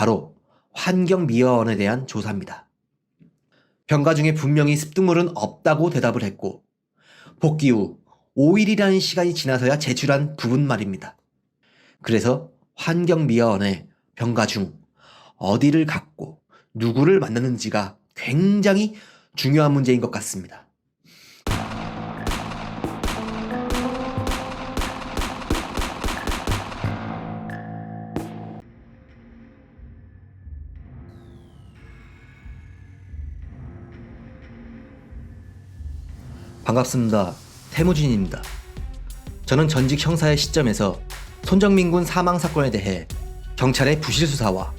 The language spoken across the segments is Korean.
바로 환경 미화원에 대한 조사입니다. 병가 중에 분명히 습득물은 없다고 대답을 했고 복귀 후 5일이라는 시간이 지나서야 제출한 부분 말입니다. 그래서 환경미화원의 병가 중 어디를 갖고 누구를 만났는지가 굉장히 중요한 문제인 것 같습니다. 반갑습니다. 태무진입니다. 저는 전직 형사의 시점에서 손정민 군 사망 사건에 대해 경찰의 부실 수사와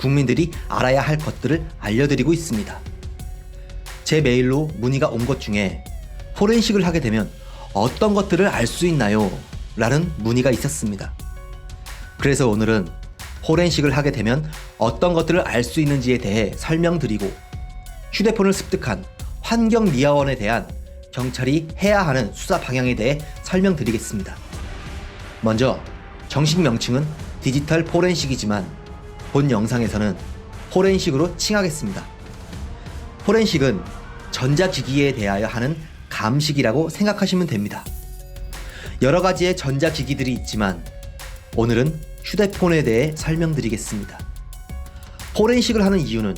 국민들이 알아야 할 것들을 알려드리고 있습니다. 제 메일로 문의가 온 것 중에 포렌식을 하게 되면 어떤 것들을 알 수 있나요? 라는 문의가 있었습니다. 그래서 오늘은 포렌식을 하게 되면 어떤 것들을 알 수 있는지에 대해 설명드리고 휴대폰을 습득한 환경미화원에 대한 경찰이 해야 하는 수사 방향에 대해 설명드리겠습니다. 먼저 정식 명칭은 디지털 포렌식이지만 본 영상에서는 포렌식으로 칭하겠습니다. 포렌식은 전자기기에 대하여 하는 감식이라고 생각하시면 됩니다. 여러 가지의 전자기기들이 있지만 오늘은 휴대폰에 대해 설명드리겠습니다. 포렌식을 하는 이유는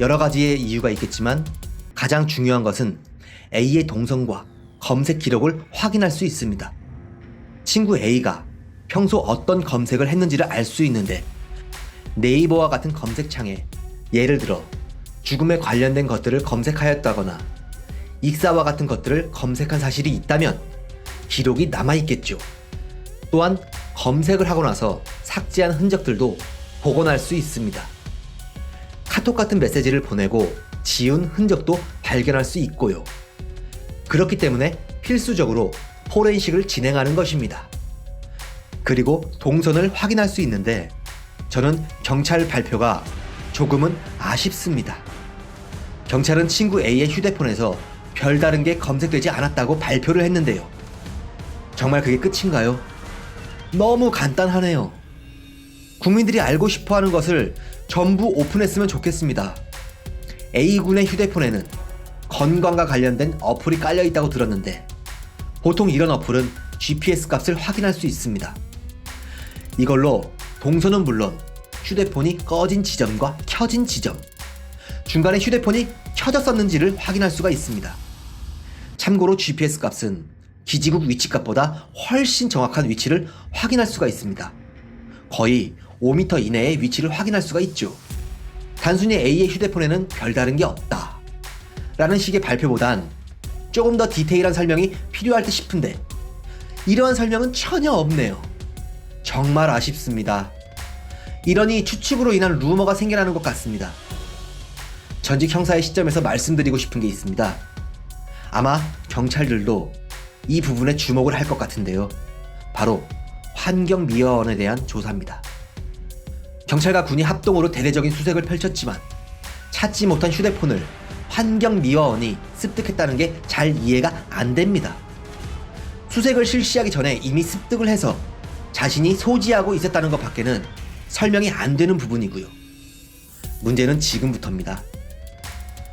여러 가지의 이유가 있겠지만 가장 중요한 것은 A의 동선과 검색 기록을 확인할 수 있습니다. 친구 A가 평소 어떤 검색을 했는지를 알 수 있는데 네이버와 같은 검색창에 예를 들어 죽음에 관련된 것들을 검색하였다거나 익사와 같은 것들을 검색한 사실이 있다면 기록이 남아있겠죠. 또한 검색을 하고 나서 삭제한 흔적들도 복원할 수 있습니다. 카톡 같은 메시지를 보내고 지운 흔적도 발견할 수 있고요. 그렇기 때문에 필수적으로 포렌식을 진행하는 것입니다. 그리고 동선을 확인할 수 있는데 저는 경찰 발표가 조금은 아쉽습니다. 경찰은 친구 A의 휴대폰에서 별다른 게 검색되지 않았다고 발표를 했는데요. 정말 그게 끝인가요? 너무 간단하네요. 국민들이 알고 싶어 하는 것을 전부 오픈했으면 좋겠습니다. A군의 휴대폰에는 건강과 관련된 어플이 깔려 있다고 들었는데 보통 이런 어플은 GPS 값을 확인할 수 있습니다. 이걸로 동선은 물론 휴대폰이 꺼진 지점과 켜진 지점, 중간에 휴대폰이 켜졌었는지를 확인할 수가 있습니다. 참고로 GPS 값은 기지국 위치 값보다 훨씬 정확한 위치를 확인할 수가 있습니다. 거의 5m 이내의 위치를 확인할 수가 있죠. 단순히 A의 휴대폰에는 별다른 게 없다. 라는 식의 발표보단 조금 더 디테일한 설명이 필요할 듯 싶은데 이러한 설명은 전혀 없네요. 정말 아쉽습니다. 이러니 추측으로 인한 루머가 생겨나는 것 같습니다. 전직 형사의 시점에서 말씀드리고 싶은 게 있습니다. 아마 경찰들도 이 부분에 주목을 할 것 같은데요. 바로 환경 미화원에 대한 조사입니다. 경찰과 군이 합동으로 대대적인 수색을 펼쳤지만 찾지 못한 휴대폰을 환경 미화원이 습득했다는 게 잘 이해가 안 됩니다. 수색을 실시하기 전에 이미 습득을 해서 자신이 소지하고 있었다는 것 밖에는 설명이 안 되는 부분이고요. 문제는 지금부터입니다.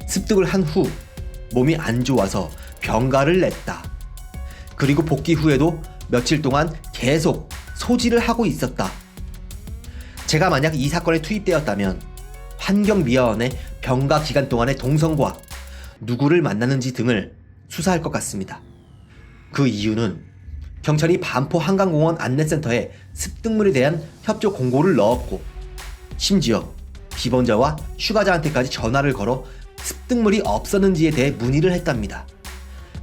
습득을 한 후 몸이 안 좋아서 병가를 냈다. 그리고 복귀 후에도 며칠 동안 계속 소지를 하고 있었다. 제가 만약 이 사건에 투입되었다면 환경미화원의 병가 기간 동안의 동선과 누구를 만나는지 등을 수사할 것 같습니다. 그 이유는 경찰이 반포 한강공원 안내센터에 습득물에 대한 협조 공고를 넣었고 심지어 기본자와 휴가자한테까지 전화를 걸어 습득물이 없었는지에 대해 문의를 했답니다.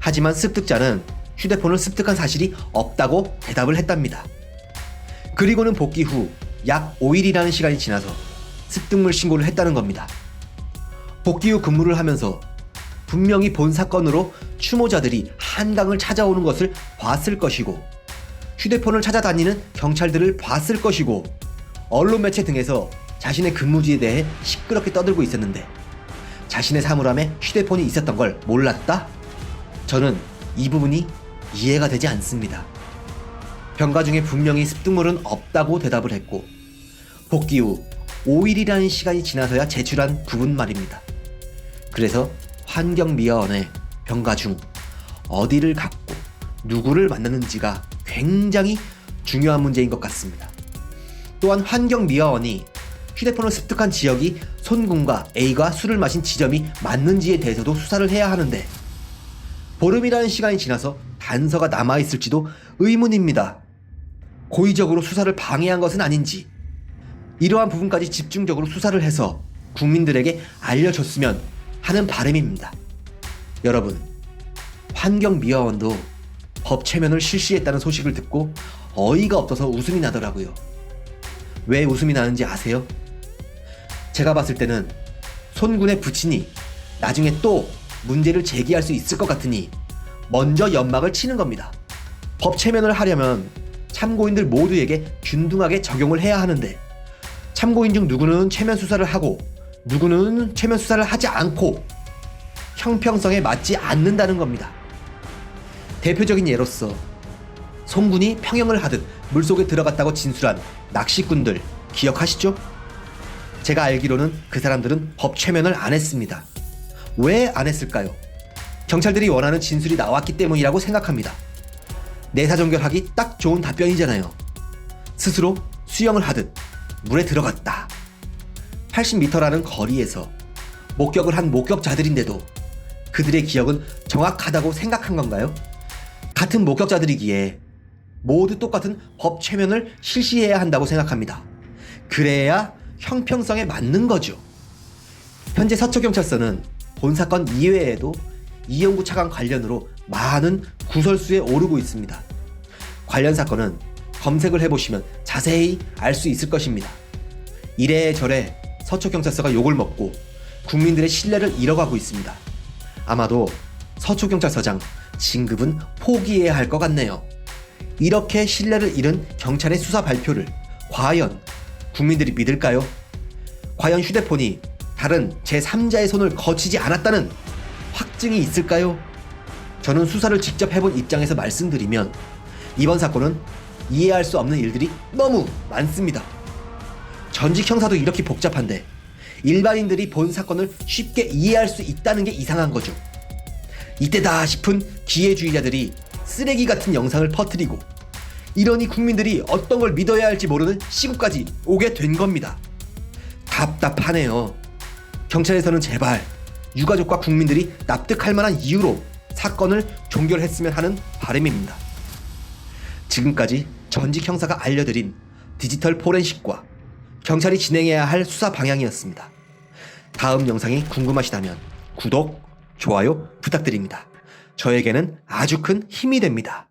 하지만 습득자는 휴대폰을 습득한 사실이 없다고 대답을 했답니다. 그리고는 복귀 후 약 5일이라는 시간이 지나서 습득물 신고를 했다는 겁니다. 복귀 후 근무를 하면서 분명히 본 사건으로 추모자들이 한강을 찾아오는 것을 봤을 것이고 휴대폰을 찾아다니는 경찰들을 봤을 것이고 언론 매체 등에서 자신의 근무지에 대해 시끄럽게 떠들고 있었는데 자신의 사물함에 휴대폰이 있었던 걸 몰랐다? 저는 이 부분이 이해가 되지 않습니다. 병가 중에 분명히 습득물은 없다고 대답을 했고 복귀 후 5일이라는 시간이 지나서야 제출한 부분 말입니다. 그래서 환경미화원의 병가 중 어디를 갖고 누구를 만나는지가 굉장히 중요한 문제인 것 같습니다. 또한 환경미화원이 휴대폰을 습득한 지역이 손군과 A가 술을 마신 지점이 맞는지에 대해서도 수사를 해야 하는데 보름이라는 시간이 지나서 단서가 남아있을지도 의문입니다. 고의적으로 수사를 방해한 것은 아닌지 이러한 부분까지 집중적으로 수사를 해서 국민들에게 알려줬으면 하는 바람입니다. 여러분, 환경미화원도 법 체면을 실시했다는 소식을 듣고 어이가 없어서 웃음이 나더라고요. 왜 웃음이 나는지 아세요? 제가 봤을 때는 손군의 부친이 나중에 또 문제를 제기할 수 있을 것 같으니 먼저 연막을 치는 겁니다. 법 체면을 하려면 참고인들 모두에게 균등하게 적용을 해야 하는데 참고인 중 누구는 체면 수사를 하고 누구는 체면 수사를 하지 않고 형평성에 맞지 않는다는 겁니다. 대표적인 예로서 송군이 평형을 하듯 물속에 들어갔다고 진술한 낚시꾼들 기억하시죠? 제가 알기로는 그 사람들은 법 최면을 안 했습니다. 왜 안 했을까요? 경찰들이 원하는 진술이 나왔기 때문이라고 생각합니다. 내사정결하기 딱 좋은 답변이잖아요. 스스로 수영을 하듯 물에 들어갔다. 80m라는 거리에서 목격을 한 목격자들인데도 그들의 기억은 정확하다고 생각한 건가요? 같은 목격자들이기에 모두 똑같은 법 최면을 실시해야 한다고 생각합니다. 그래야 형평성에 맞는 거죠. 현재 서초경찰서는 본 사건 이외에도 이영구 차관 관련으로 많은 구설수에 오르고 있습니다. 관련 사건은 검색을 해보시면 자세히 알 수 있을 것입니다. 이래저래 서초경찰서가 욕을 먹고 국민들의 신뢰를 잃어가고 있습니다. 아마도 서초경찰서장 진급은 포기해야 할 것 같네요. 이렇게 신뢰를 잃은 경찰의 수사 발표를 과연 국민들이 믿을까요? 과연 휴대폰이 다른 제3자의 손을 거치지 않았다는 확증이 있을까요? 저는 수사를 직접 해본 입장에서 말씀드리면 이번 사건은 이해할 수 없는 일들이 너무 많습니다. 전직 형사도 이렇게 복잡한데 일반인들이 본 사건을 쉽게 이해할 수 있다는 게 이상한 거죠. 이때다 싶은 기회주의자들이 쓰레기 같은 영상을 퍼뜨리고 이러니 국민들이 어떤 걸 믿어야 할지 모르는 시국까지 오게 된 겁니다. 답답하네요. 경찰에서는 제발 유가족과 국민들이 납득할 만한 이유로 사건을 종결했으면 하는 바람입니다. 지금까지 전직 형사가 알려드린 디지털 포렌식과 경찰이 진행해야 할 수사 방향이었습니다. 다음 영상이 궁금하시다면 구독, 좋아요 부탁드립니다. 저에게는 아주 큰 힘이 됩니다.